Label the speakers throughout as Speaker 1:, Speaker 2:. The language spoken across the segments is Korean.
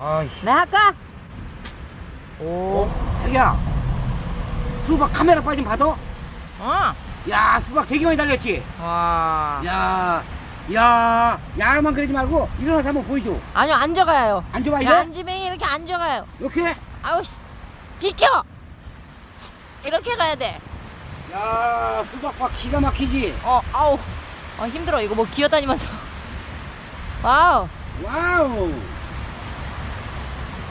Speaker 1: 아이씨.
Speaker 2: 나 할까?
Speaker 1: 어? 자기야. 수박 카메라 빨리 좀 받아.
Speaker 2: 어.
Speaker 1: 야, 수박 되게 많이 달렸지?
Speaker 2: 와.
Speaker 1: 야, 야, 야만 그러지 말고 일어나서 한번 보여줘.
Speaker 2: 아니요, 앉아가요.
Speaker 1: 앉아봐,
Speaker 2: 저
Speaker 1: 이거?
Speaker 2: 앉으면 이렇게 앉아가요.
Speaker 1: 이렇게?
Speaker 2: 아우, 씨. 비켜! 이렇게 가야 돼.
Speaker 1: 야, 수박박 기가 막히지?
Speaker 2: 어, 아우. 어, 힘들어. 이거 뭐 기어다니면서. 와우.
Speaker 1: 와우.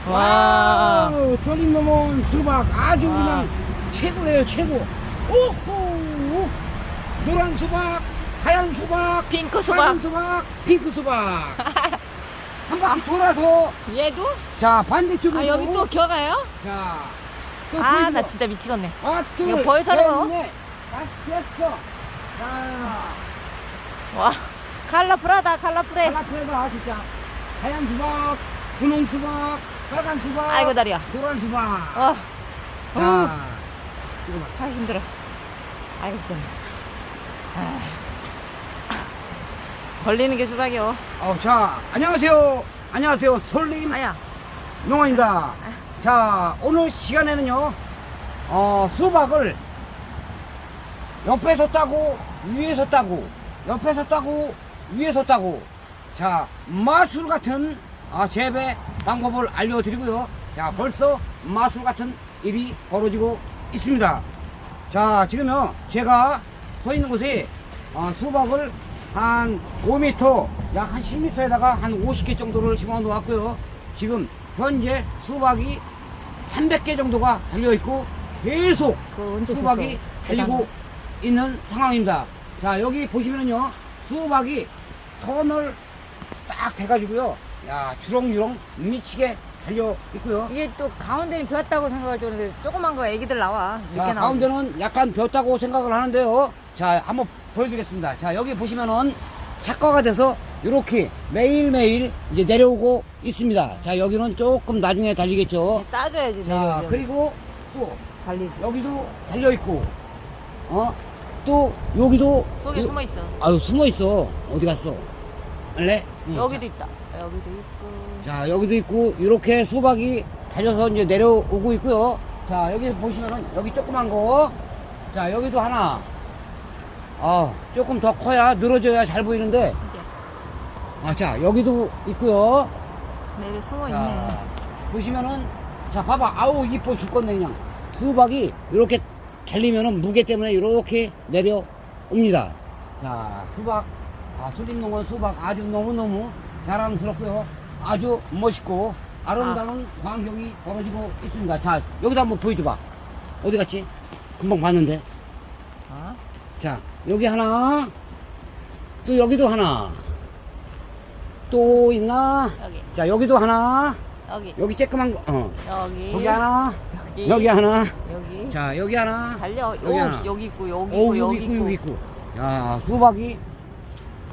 Speaker 2: 와.
Speaker 1: 와우, 쏠림 넘어온 수박 아주
Speaker 2: 와.
Speaker 1: 그냥 최고예요, 최고. 오호! 노란 수박, 하얀 수박,
Speaker 2: 핑크
Speaker 1: 빨간
Speaker 2: 수박.
Speaker 1: 수박, 핑크 수박. 한 바퀴 돌아서
Speaker 2: 얘도?
Speaker 1: 자 반대쪽으로
Speaker 2: 아, 여기 또 기어가요?
Speaker 1: 자. 또
Speaker 2: 아,
Speaker 1: 보이죠?
Speaker 2: 나 진짜 미치겠네.
Speaker 1: 아, 둘,
Speaker 2: 이거 벌 사러?
Speaker 1: 셋, 넷, 다섯. 자,
Speaker 2: 와. 칼라풀하다, 칼라풀해.
Speaker 1: 칼라프레다 진짜. 하얀 수박, 분홍 수박, 빨간 수박,
Speaker 2: 아이고, 다리야.
Speaker 1: 노란 수박.
Speaker 2: 어.
Speaker 1: 자, 찍어봐.
Speaker 2: 아, 힘들어. 아이고, 죽겠네. 아. 걸리는 게 수박이요.
Speaker 1: 어, 자, 안녕하세요. 안녕하세요. 솔림
Speaker 2: 아야.
Speaker 1: 농원입니다. 자, 오늘 시간에는요, 어, 수박을 옆에서 따고, 위에서 따고, 옆에서 따고, 위에서 따고, 자, 마술 같은 아, 재배 방법을 알려드리고요. 자, 벌써 마술 같은 일이 벌어지고 있습니다. 자, 지금요, 제가 서 있는 곳에 아, 수박을 한 5m, 약 한 10m에다가 한 50개 정도를 심어 놓았고요. 지금 현재 수박이 300개 정도가 달려 있고 계속
Speaker 2: 언제
Speaker 1: 수박이? 달리고 있는 상황입니다. 자, 여기 보시면은요, 수박이 턴을 딱 돼가지고요, 야, 주렁주렁 미치게 달려 있고요.
Speaker 2: 이게 또 가운데는 비었다고 생각할 줄 알았는데 조그만 거 애기들 나와.
Speaker 1: 자. 가운데는 약간 비었다고 생각을 하는데요. 자, 한번 보여드리겠습니다. 자, 여기 보시면은 착과가 돼서 이렇게 매일매일 이제 내려오고 있습니다. 자, 여기는 조금 나중에 달리겠죠.
Speaker 2: 따줘야지
Speaker 1: 자,
Speaker 2: 내려오죠.
Speaker 1: 그리고 또
Speaker 2: 달리지.
Speaker 1: 여기도 달려 있고, 어? 또 여기도
Speaker 2: 속에
Speaker 1: 요-
Speaker 2: 숨어 있어.
Speaker 1: 아유 숨어 있어. 어디 갔어? 응.
Speaker 2: 여기도 있다. 여기도 있고.
Speaker 1: 자 여기도 있고 이렇게 수박이 달려서 이제 내려오고 있고요. 자 여기 보시면은 여기 조그만 거. 자 여기도 하나. 아 조금 더 커야 늘어져야 잘 보이는데.
Speaker 2: 이게
Speaker 1: 아자 여기도 있고요.
Speaker 2: 내려 숨어
Speaker 1: 자
Speaker 2: 있네.
Speaker 1: 보시면은 자 봐봐 아우 이뻐 죽겠네 그냥 수박이 이렇게 달리면은 무게 때문에 이렇게 내려옵니다 자 수박 아 수림농원 수박 아주 너무너무 자랑스럽고요 아주 멋있고 아름다운 광경이 벌어지고 있습니다 자 여기다 한번 보여줘봐 어디 갔지 금방 봤는데
Speaker 2: 어?
Speaker 1: 자 여기 하나 또 여기도 하나 또 있나
Speaker 2: 여기.
Speaker 1: 자 여기도 하나
Speaker 2: 여기.
Speaker 1: 여기 쬐끄만 거, 어.
Speaker 2: 여기.
Speaker 1: 여기 하나,
Speaker 2: 여기.
Speaker 1: 여기 하나,
Speaker 2: 여기.
Speaker 1: 자, 여기 하나,
Speaker 2: 달려.
Speaker 1: 여기
Speaker 2: 여기,
Speaker 1: 하나.
Speaker 2: 여기 있고 여기
Speaker 1: 어,
Speaker 2: 있고 여기 있고.
Speaker 1: 여기 있고. 야, 수박이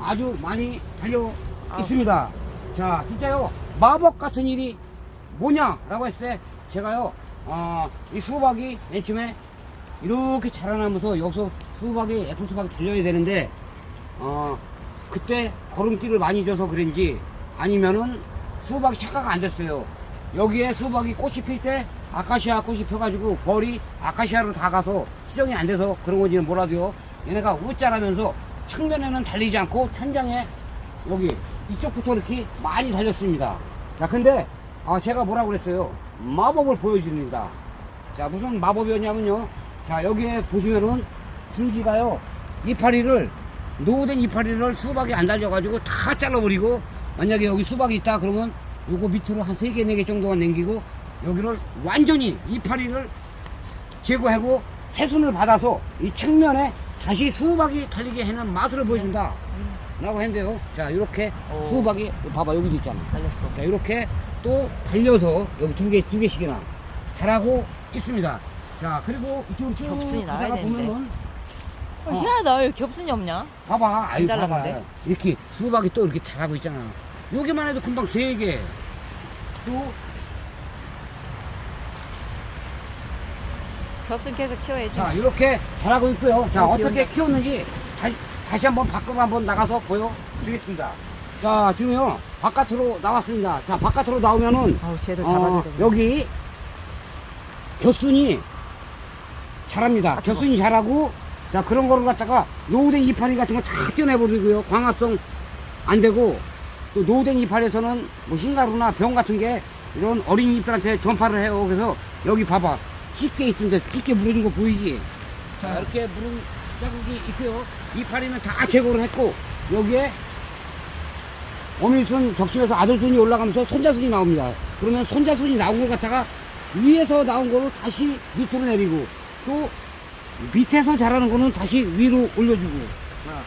Speaker 1: 아주 많이 달려. 있습니다. 자, 진짜요, 마법 같은 일이 뭐냐라고 했을 때, 제가요, 어, 이 수박이 맨 처음에 이렇게 자라나면서 여기서 수박이, 애플 수박이 달려야 되는데, 어, 그때 걸음길을 많이 줘서 그런지 아니면은 수박이 착화가 안 됐어요. 여기에 수박이 꽃이 필 때 아카시아 꽃이 펴가지고 벌이 아카시아로 다 가서 수정이 안 돼서 그런 건지는 몰라도요. 얘네가 웃자라면서 측면에는 달리지 않고 천장에 여기 이쪽부터 이렇게 많이 달렸습니다. 자, 근데 아, 제가 뭐라고 그랬어요? 마법을 보여줍니다. 자, 무슨 마법이었냐면요. 자, 여기에 보시면은 줄기가요. 이파리를 노후된 이파리를 수박이 안 달려가지고 다 잘라버리고 만약에 여기 수박이 있다 그러면 요거 밑으로 한세개네개 정도가 남기고 여기를 완전히 이파리를 제거하고 새순을 받아서 이 측면에 다시 수박이 달리게 해는 맛을 보여준다 라고 했는데요 자 이렇게
Speaker 2: 오.
Speaker 1: 수박이 봐봐 여기도 있잖아
Speaker 2: 달렸어.
Speaker 1: 자 이렇게 또 달려서 여기 두 개 두 개씩이나 자라고 있습니다 자 그리고 이쪽으로 쭉
Speaker 2: 겹순이 나와야
Speaker 1: 가다가
Speaker 2: 되는데.
Speaker 1: 보면은
Speaker 2: 어,
Speaker 1: 어.
Speaker 2: 희한하다. 왜 겹순이 없냐?
Speaker 1: 봐봐 아유 봐봐? 이렇게 수박이 또 이렇게 자라고 있잖아 여기만 해도 금방 세 개 또
Speaker 2: 겹순 계속 키워야지.
Speaker 1: 자 이렇게 자라고 있고요 자
Speaker 2: 어,
Speaker 1: 어떻게? 키웠는지 다시, 다시 한번 밖으로 한번 나가서 보여드리겠습니다 자, 지금요, 바깥으로 나왔습니다. 자, 바깥으로 나오면은,
Speaker 2: 아우 쟤도 잡아줘야
Speaker 1: 어,
Speaker 2: 되겠네.
Speaker 1: 여기, 겨순이 잘합니다.
Speaker 2: 아, 저거.
Speaker 1: 겨순이 잘하고, 자, 그런 거를 갖다가, 노후된 이파리 같은 거 다 떼내버리고요. 광합성 안 되고, 또 노후된 이파리에서는 뭐 흰가루나 병 같은 게 이런 어린 이파리한테 전파를 해요. 그래서 여기 봐봐. 찢게 있던데, 찢게 물어준 거 보이지? 자, 이렇게 물은 자국이 있고요. 이파리는 다 제거를 했고, 여기에 어미순 적심에서 아들순이 올라가면서 손자순이 나옵니다. 그러면 손자순이 나온 걸 갖다가 위에서 나온 거를 다시 밑으로 내리고 또 밑에서 자라는 거는 다시 위로 올려주고 자,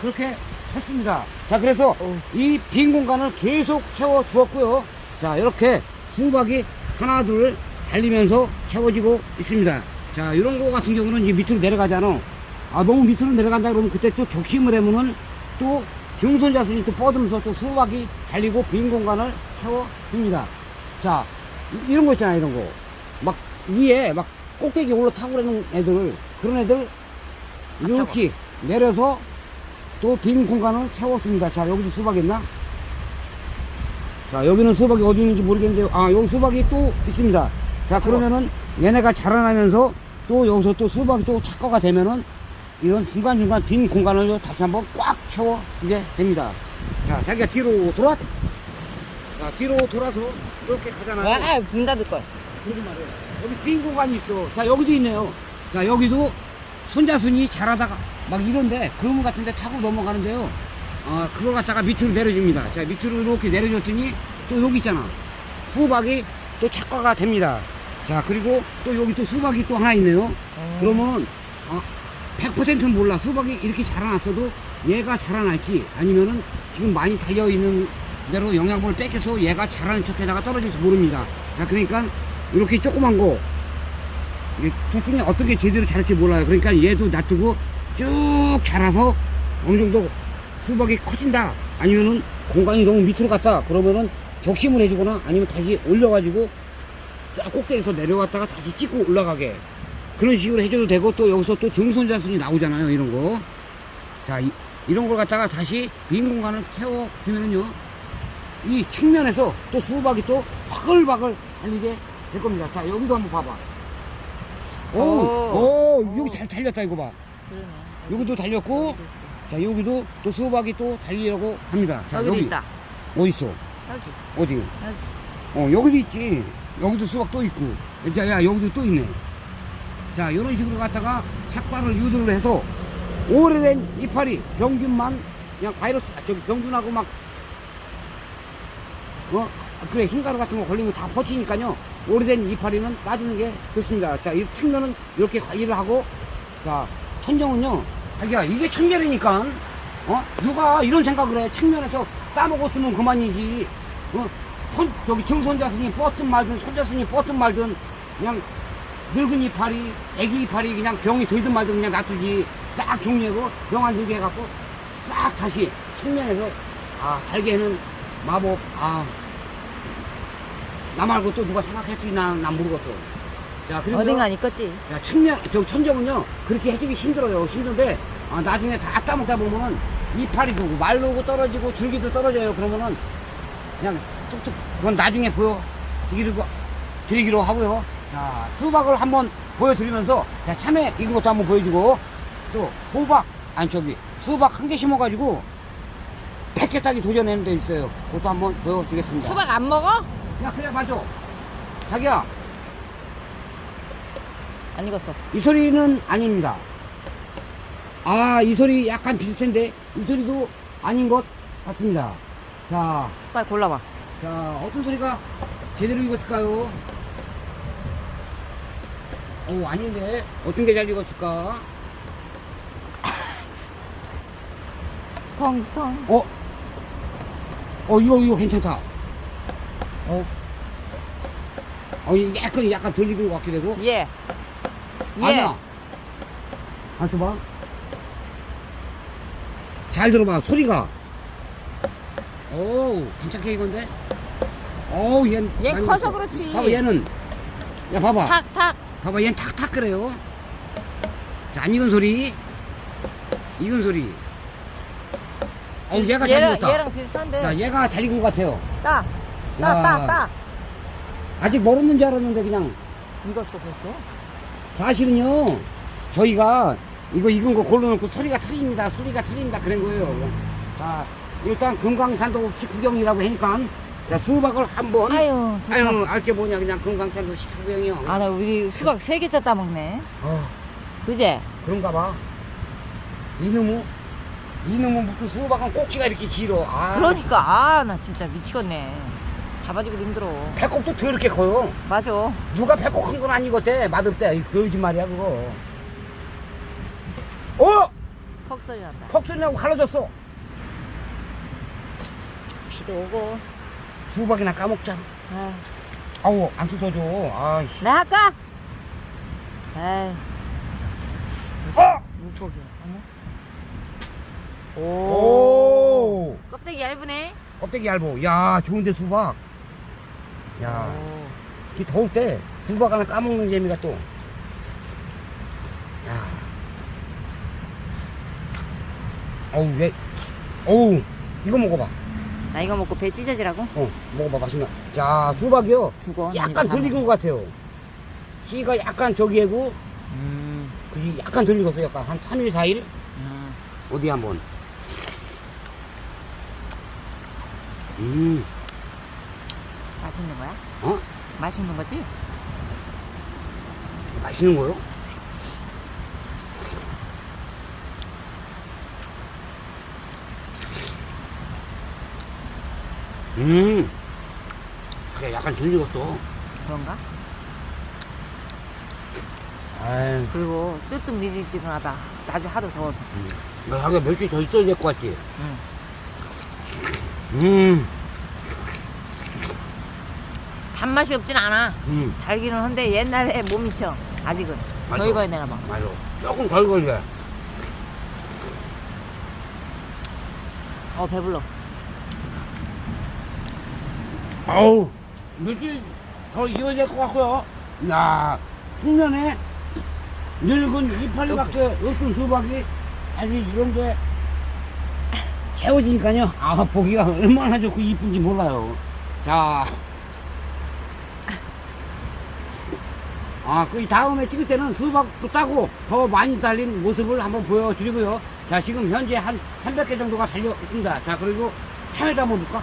Speaker 1: 그렇게 했습니다. 자 그래서. 이 빈 공간을 계속 채워 주었고요. 자 이렇게 수박이 하나 둘 달리면서 채워지고 있습니다. 자 이런 거 같은 경우는 이제 밑으로 내려가잖아. 아 너무 밑으로 내려간다 그러면 그때 또 적심을 하면은 또 중손자순이 또 뻗으면서 또 수박이 달리고 빈 공간을 채워줍니다. 자 이- 이런 거 있잖아 이런 거. 막 위에 막 꼭대기 올라타고 그러는 애들 그런 애들 이렇게 내려서 또 빈 공간을 채웠습니다. 자, 여기도 수박 있나? 자, 여기는 수박이 어디 있는지 모르겠는데, 아, 여기 수박이 또 있습니다. 자, 그러면은 얘네가 자라나면서 또 여기서 또 수박이 또 착과가 되면은 이런 중간중간 빈 공간을 다시 한번 꽉 채워주게 됩니다. 자, 자기가 뒤로 돌아. 자, 뒤로 돌아서 이렇게 가잖아요.
Speaker 2: 와, 문 닫을 걸.
Speaker 1: 그러지 말아요. 여기 빈 공간이 있어. 자, 여기도 있네요. 자, 여기도 손자순이 자라다가 막 이런데 그런 같은 데 타고 넘어가는데요. 아, 그걸 갖다가 밑으로 내려줍니다. 자, 밑으로 이렇게 내려줬더니 또 여기 있잖아. 수박이 또 착과가 됩니다. 자, 그리고 또 여기 또 수박이 또 하나 있네요. 그러면 어, 100%는 몰라. 수박이 이렇게 자라났어도 얘가 자라날지 아니면은 지금 많이 달려있는 대로 영양분을 뺏겨서 얘가 자라는 척에다가 떨어질지 모릅니다. 자, 그러니까 이렇게 조그만 거 둘 중에 어떤 게 제대로 자랄지 몰라요. 그러니까 얘도 놔두고 쭉 자라서 어느 정도 수박이 커진다. 아니면은 공간이 너무 밑으로 갔다. 그러면은 적심을 해주거나 아니면 다시 올려가지고 쫙 꼭대기에서 내려왔다가 다시 찍고 올라가게. 그런 식으로 해줘도 되고 또 여기서 또 증손자순이 나오잖아요. 이런 거. 자, 이, 이런 걸 갖다가 다시 빈 공간을 채워주면은요. 이 측면에서 또 수박이 또 바글바글 달리게 될 겁니다. 자, 여기도 한번 봐봐. 오,
Speaker 2: 오.
Speaker 1: 오, 여기 잘 달렸다, 이거 봐.
Speaker 2: 그러네.
Speaker 1: 여기도 달렸고, 자, 여기도 또 수박이 또 달리려고 합니다. 자, 여기.
Speaker 2: 있다.
Speaker 1: 어디 있어?
Speaker 2: 여기.
Speaker 1: 어디?
Speaker 2: 여기.
Speaker 1: 어, 여기도 있지. 여기도 수박 또 있고. 자, 야, 여기도 또 있네. 자, 이런 식으로 갖다가 착과를 유도를 해서 오래된 이파리, 병균만 그냥 바이러스, 아, 저기 병균하고 막, 어? 아, 그래, 흰가루 같은 거 걸리면 다 퍼치니까요. 오래된 이파리는 따주는 게 좋습니다. 자, 이 측면은 이렇게 관리를 하고, 자, 천정은요, 자기야, 이게 천재라니까, 어? 누가 이런 생각을 해. 측면에서 따먹었으면 그만이지. 어? 손, 저기 증손자순이 뻗든 말든, 손자순이 뻗든 말든, 그냥 늙은 이파리, 애기 이파리 그냥 병이 들든 말든 그냥 놔두지. 싹 정리하고 병 안 들게 해갖고 싹 다시 측면에서, 아, 달게는 마법, 아. 나 말고 또 누가 생각할 수 있나, 난 모르겠어. 자, 그리고.
Speaker 2: 어딘가 안 있겠지.
Speaker 1: 자, 측면, 저 천정은요, 그렇게 해주기 힘들어요. 힘든데, 아, 나중에 다 따먹다 보면은, 이파리도 오고, 말로 오고 떨어지고, 줄기도 떨어져요. 그러면은, 그냥 쭉쭉, 그건 나중에 보여 드리고, 드리기로 하고요. 자, 수박을 한번 보여드리면서, 자, 참외 익은 것도 한번 보여주고, 또, 호박, 아니, 저기, 수박 한 개 심어가지고, 100개 따기 도전하는 데 있어요. 그것도 한번 보여드리겠습니다.
Speaker 2: 수박 안 먹어?
Speaker 1: 야, 그래, 맞아. 자기야,
Speaker 2: 안 익었어.
Speaker 1: 이 소리는 아닙니다. 아, 이 소리 약간 비슷한데, 이 소리도 아닌 것 같습니다. 자,
Speaker 2: 빨리 골라봐.
Speaker 1: 자, 어떤 소리가 제대로 익었을까요? 오, 아닌데, 어떤 게 잘 익었을까?
Speaker 2: 텅텅.
Speaker 1: 어? 어, 이거, 이거 괜찮다. 어? 어, 이게 약간, 약간 덜 익은 것 같기도 하고.
Speaker 2: 예. 예.
Speaker 1: 아니야. 안 써봐. 잘 들어봐, 소리가. 오, 괜찮게 이건데? 오, 얘.
Speaker 2: 얘
Speaker 1: 많이
Speaker 2: 커서
Speaker 1: 익었어.
Speaker 2: 그렇지.
Speaker 1: 봐봐, 얘는. 야, 봐봐.
Speaker 2: 탁, 탁.
Speaker 1: 봐봐, 얘는 탁탁 그래요. 자, 안 익은 소리. 익은 소리. 어, 얘가 잘
Speaker 2: 얘랑,
Speaker 1: 익었다.
Speaker 2: 얘랑 비슷한데.
Speaker 1: 자, 얘가 잘 익은 것 같아요.
Speaker 2: 따. 따,
Speaker 1: 야.
Speaker 2: 따, 따.
Speaker 1: 아직 멀었는 줄 알았는데 그냥
Speaker 2: 익었어, 벌써.
Speaker 1: 사실은요 저희가 이거 익은 거 골라놓고 소리가 틀립니다 소리가 틀립니다 그런 거예요 자 일단 금강산도 식후경이라고 하니까 자 수박을 한번
Speaker 2: 아유, 좋다.
Speaker 1: 아유 알게 뭐냐 그냥 금강산도 식후경이요
Speaker 2: 아, 나 우리 수박 세 개째 따먹네.
Speaker 1: 어,
Speaker 2: 그제?
Speaker 1: 그런가 봐 이놈의 이놈의 무슨 수박은 꼭지가 이렇게 길어 아
Speaker 2: 그러니까, 아, 나 진짜 미치겠네. 잡아주기도 힘들어.
Speaker 1: 배꼽도 더럽게 커요
Speaker 2: 맞아.
Speaker 1: 누가 배꼽 큰건 맛없대 이 거짓말이야 그거 어?
Speaker 2: 퍽 소리 난다.
Speaker 1: 퍽소리 나고 갈라졌어
Speaker 2: 비도 오고.
Speaker 1: 수박이나 까먹자.
Speaker 2: 아,
Speaker 1: 아우, 안 뜯어줘. 아이씨.
Speaker 2: 나 할까? 에이,
Speaker 1: 어!
Speaker 2: 어머. 오.
Speaker 1: 오!
Speaker 2: 껍데기 얇으네.
Speaker 1: 껍데기 얇어. 야, 좋은데 수박. 야,
Speaker 2: 오.
Speaker 1: 이 더울 때 수박 하나 까먹는 재미가 또. 야. 어우, 왜? 어우, 이거 먹어봐.
Speaker 2: 나 이거 먹고 배 찢어지라고?
Speaker 1: 어, 먹어봐. 맛있나? 자, 수박이요.
Speaker 2: 죽어.
Speaker 1: 약간 다덜 익은 것 같아요. 씨가 약간 저기에고,
Speaker 2: 음.
Speaker 1: 그지 약간 덜 익었어. 약간 한 3일, 4일?
Speaker 2: 음.
Speaker 1: 어디 한 번. 음,
Speaker 2: 맛있는 거야?
Speaker 1: 어?
Speaker 2: 맛있는 거지?
Speaker 1: 맛있는 거요? 음, 그래, 약간 덜 익었어.
Speaker 2: 그런가?
Speaker 1: 아유,
Speaker 2: 그리고 뜨뜻미지근하다. 낮에 하도 더워서.
Speaker 1: 너 하게 멸치 더 있어야 될 것 같지?
Speaker 2: 응.
Speaker 1: 음,
Speaker 2: 단맛이 없진 않아.
Speaker 1: 음,
Speaker 2: 달기는 한데 옛날에 못 미쳐. 아직은.
Speaker 1: 맞아.
Speaker 2: 더 익어야 되나 봐.
Speaker 1: 맞아. 조금 덜 걸려.
Speaker 2: 어, 배불러.
Speaker 1: 아우, 며칠 더될것 같고요. 야, 풍년에 늙은 이파리밖에 없던 수박이 아직 이런 게 채워지니까요. 아, 보기가 얼마나 좋고 이쁜지 몰라요. 자. 아, 그 다음에 찍을 때는 수박도 따고 더 많이 달린 모습을 한번 보여드리고요. 자, 지금 현재 한 300개 정도가 달려 있습니다. 자, 그리고 참외도 한번 볼까?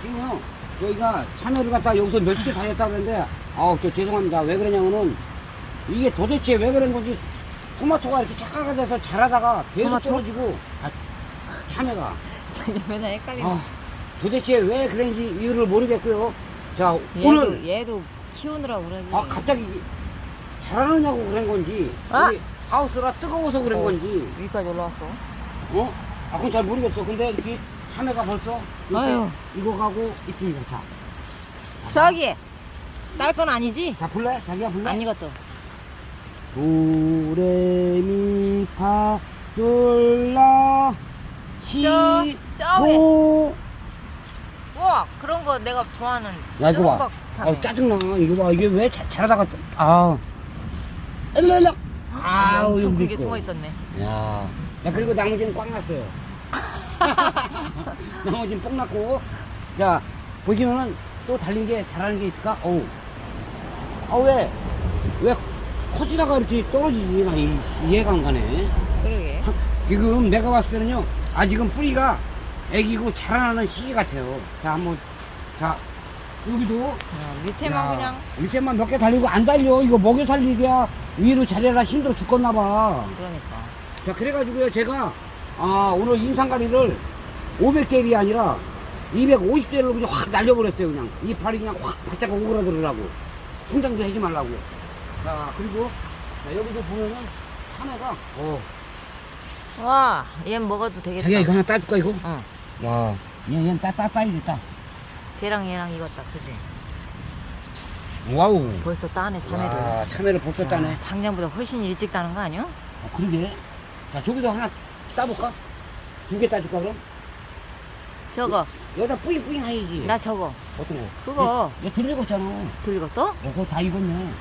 Speaker 1: 아, 지금요, 저희가 참외를 갖다 여기서 몇십 개 달렸다 그러는데, 아우, 저 죄송합니다. 왜 그러냐면은, 이게 도대체 왜 그런 건지, 토마토가 이렇게 착각가 돼서 자라다가 계속
Speaker 2: 토마토?
Speaker 1: 떨어지고, 아, 참외가.
Speaker 2: 자기 맨날 헷갈리네.
Speaker 1: 아, 도대체 왜 그런지 이유를 모르겠고요. 자,
Speaker 2: 얘도,
Speaker 1: 오늘,
Speaker 2: 얘도 키우느라고 그러지.
Speaker 1: 아, 갑자기 자라느냐고 그런 건지,
Speaker 2: 아!
Speaker 1: 여기 하우스가 뜨거워서 그런
Speaker 2: 어.
Speaker 1: 건지,
Speaker 2: 여기까지 올라왔어.
Speaker 1: 어? 아, 그건 잘 모르겠어. 근데 이렇게 참외가 벌써
Speaker 2: 아유.
Speaker 1: 익어가고 있습니다. 자.
Speaker 2: 저기! 딸건 아니지?
Speaker 1: 자, 불래? 자기가 불래?
Speaker 2: 안 익었어.
Speaker 1: 도레미파 솔라 시,
Speaker 2: 저, 저 왜?
Speaker 1: 도.
Speaker 2: 우와, 그런 거 내가 좋아하는.
Speaker 1: 야, 이거 봐.
Speaker 2: 참외.
Speaker 1: 아, 짜증나. 이거 봐. 이게 왜 자, 자라다가, 뜨- 아. 일랄라. 아우,
Speaker 2: 엄청
Speaker 1: 여기 있고.
Speaker 2: 숨어 있었네.
Speaker 1: 야. 야, 그리고 나머지는 꽉 났어요. 나머지는 뽕 났고. 자, 보시면은 또 달린 게 잘하는 게 있을까? 어우. 아, 왜? 왜 커지다가 이렇게 떨어지지? 나 이, 이해가 안 가네.
Speaker 2: 그러게.
Speaker 1: 지금 내가 봤을 때는요, 아직은 뿌리가 애기고 자라나는 시기 같아요. 자, 한번, 자, 여기도.
Speaker 2: 야, 밑에만
Speaker 1: 야,
Speaker 2: 그냥.
Speaker 1: 밑에만 몇 개 달리고 안 달려. 이거 먹여 살리기야 위로 자려라 힘들어 죽겠나 봐.
Speaker 2: 그러니까.
Speaker 1: 자, 그래가지고요, 제가, 아, 오늘 인상가리를 500개이 아니라 250대를 그냥 확 날려버렸어요, 그냥. 이파리 그냥 확 바짝 오그라들으라고. 성장도 하지 말라고. 자, 그리고, 자, 여기도 보면은 참외가, 어.
Speaker 2: 와, 얘는 먹어도 되겠다.
Speaker 1: 자기야, 이거 하나 따줄까, 이거?
Speaker 2: 응.
Speaker 1: 와, 얘, 얘는 따, 따, 따야겠다.
Speaker 2: 쟤랑 얘랑 익었다, 그지?
Speaker 1: 와우.
Speaker 2: 벌써 따네, 참외를.
Speaker 1: 와, 참외를 벌써 따네.
Speaker 2: 야, 작년보다 훨씬 일찍 따는 거 아니야?
Speaker 1: 아, 그러게. 자, 저기도 하나 따볼까? 두 개 따줄까, 그럼?
Speaker 2: 저거,
Speaker 1: 여기다 뿌잉뿌잉 하야지.
Speaker 2: 나 저거.
Speaker 1: 어떤 거?
Speaker 2: 그거.
Speaker 1: 얘, 얘 들리겠잖아. 야,
Speaker 2: 들리겠어?
Speaker 1: 그거 다 익었네.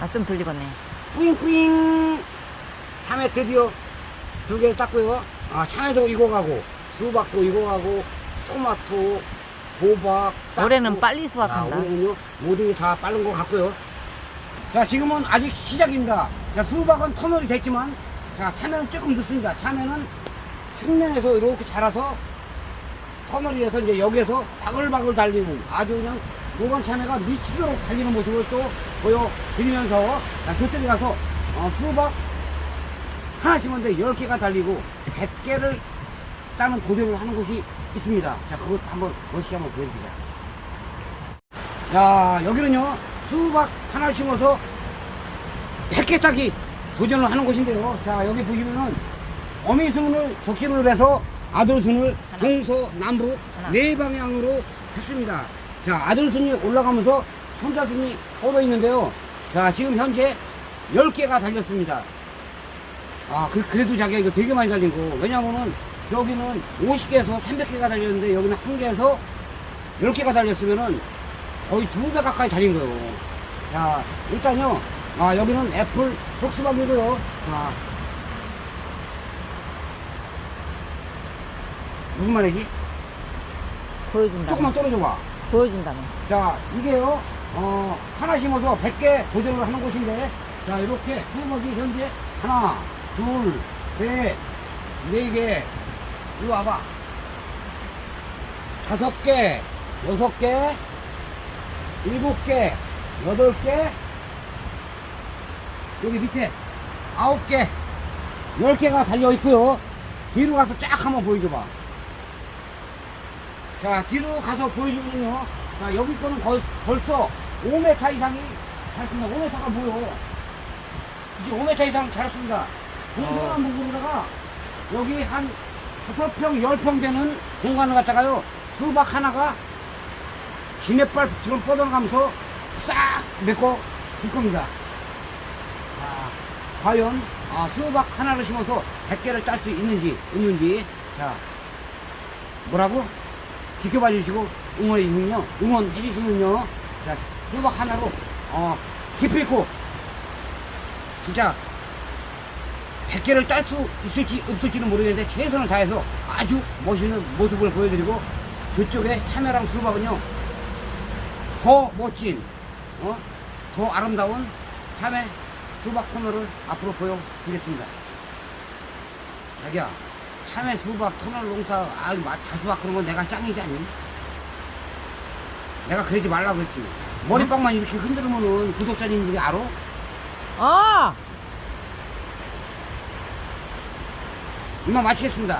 Speaker 2: 아, 좀 들리겠네.
Speaker 1: 뿌잉뿌잉 참외 드디어 두 개를 땄고요. 아, 참외도 익어가고, 수박도 익어가고, 토마토, 호박. 땄고.
Speaker 2: 올해는 빨리
Speaker 1: 아,
Speaker 2: 수확한다.
Speaker 1: 올해는요, 모든 게 다 빠른 것 같고요. 자, 지금은 아직 시작입니다. 자, 수박은 터널이 됐지만, 자, 참외는 조금 늦습니다. 참외는 측면에서 이렇게 자라서 터널이 돼서 이제 여기에서 바글바글 달리는 아주 그냥 노란 참외가 미치도록 달리는 모습을 또 보여드리면서 자, 그쪽에 가서 어, 수박 하나 심었는데 10개가 달리고 100개를 따는 도전을 하는 곳이 있습니다. 자, 그것 한번 멋있게 한번 보여드리자. 야, 여기는요, 수박 하나 심어서 100개 따기 도전을 하는 곳인데요. 자, 여기 보시면은 어미 순을 독심을 해서 아들 순을
Speaker 2: 하나.
Speaker 1: 동서 남북
Speaker 2: 하나.
Speaker 1: 네 방향으로 했습니다. 자, 아들 순이 올라가면서 손자 순이 뻗어 있는데요. 자, 지금 현재 10개가 달렸습니다. 아, 그, 그래도 자기가 이거 되게 많이 달린 거. 왜냐면은 여기는 50개에서 300개가 달렸는데 여기는 한 개에서 10개가 달렸으면은 거의 두 배 가까이 달린 거예요. 자, 일단요, 아, 여기는 애플 복수박이고요. 자, 무슨 말이지?
Speaker 2: 보여준다.
Speaker 1: 조금만 떨어져봐.
Speaker 2: 보여준다며.
Speaker 1: 자, 이게요, 어, 하나 심어서 100개 도전을 하는 곳인데, 자, 이렇게 수박이 현재 하나, 둘, 셋, 네 개, 이리 와봐. 다섯 개, 여섯 개, 일곱 개, 여덟 개, 여기 밑에 아홉 개, 열 개가 달려 있고요. 뒤로 가서 쫙 한번 보여줘봐. 자, 뒤로 가서 보여주면요. 자, 여기 거는 거의 벌써 5m 이상이 자랐습니다. 5m가 뭐요? 지금 5m 이상 자랐습니다. 공평한 부분에다가 여기 한 5평, 10평 되는 공간을 갖다가요. 수박 하나가 지네발처럼 뻗어가면서 싹 메꿔 줄 겁니다. 자, 과연 아, 수박 하나를 심어서 100개를 딸수 있는지 없는지 자 뭐라고? 지켜봐 주시고 응원해 주시면요 응원해 주시면요 자 수박 하나로 어 기필코 진짜 100개를 딸 수 있을지 없을지는 모르겠는데 최선을 다해서 아주 멋있는 모습을 보여드리고 그쪽에 참외랑 수박은요 더 멋진 어? 더 아름다운 참외 수박 터널을 앞으로 보여드리겠습니다 자기야 참외 수박 터널 농사 마- 다수박 그런 건 내가 짱이지 않니? 내가 그러지 말라 그랬지 머리빵만 이렇게 흔들면은 구독자님들이 알아?
Speaker 2: 어!
Speaker 1: 이만 마치겠습니다